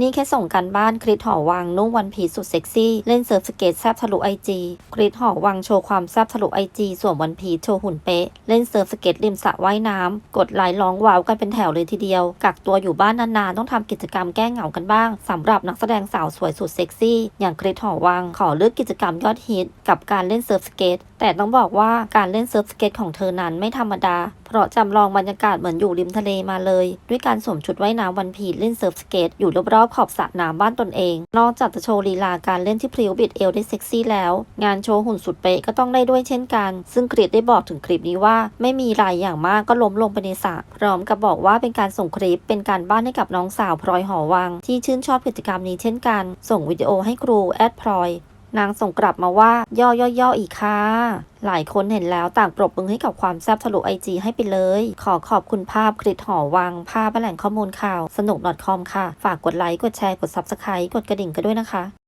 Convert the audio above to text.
นี่แค่ส่งกันบ้านคริสหอวังนุ่งวันพีสุดเซ็กซี่ เล่นเซิร์ฟสเก็ตแซบทะลุไอจีคริสหอวังโชว์ความแซบทะลุไอจีสวมวันพีโชว์หุ่นเป๊ะ เล่นเซิร์ฟสเก็ตริมสระว่ายน้ำกดไลค์ร้องว้าวกันเป็นแถวเลยทีเดียว กักตัวอยู่บ้านนานๆ ต้องทำกิจกรรมแก้เหงากันบ้างสำหรับนักแสดงสาวสวยสุดเซ็กซี่ อย่างคริสหอวังขอเลือกกิจกรรมยอดฮิตกับการเล่นเซิร์ฟสเก็ตแต่ต้องบอกว่าการเล่นเซิร์ฟสเก็ตของเธอนั้นไม่ธรรมดา เราะจำลองบรรยากาศเหมือนอยู่ริมทะเลมาเลย ด้วยการสวมชุดว่ายน้ำวันพีเล่นเซิร์ฟสเก็ตอยู่รอบๆขอบสระน้ำบ้านตนเอง นอกจากจะโชว์ลีลาการเล่นที่พริ้วบิดเอวได้เซ็กซี่แล้ว งานโชว์หุ่นสุดเป๊ะก็ต้องได้ด้วยเช่นกัน ซึ่งคริสได้บอกถึงคลิปนี้ว่า ไม่มีรายอย่างมากก็ล้มลงไปในสระพร้อมกับบอกว่าเป็นการส่งคลิปเป็นการบ้านให้กับน้องสาวพลอยหอวัง ที่ชื่นชอบกิจกรรมนี้เช่นกัน ส่งวิดีโอให้ครูแอดพลอย นางส่งกลับมาว่า ย่อย่อย่ออีกค่ะ หลายคนเห็นแล้วต่างปรบมือให้กับความแซ่บทะลุไอจีให้ไปเลย ขอขอบคุณภาพคลิปหอวัง ภาพและแหล่งข้อมูลข่าว สนุก .com ค่ะ ฝากกดไลค์ กดแชร์ กด Subscribe กดกระดิ่งกันด้วยนะคะ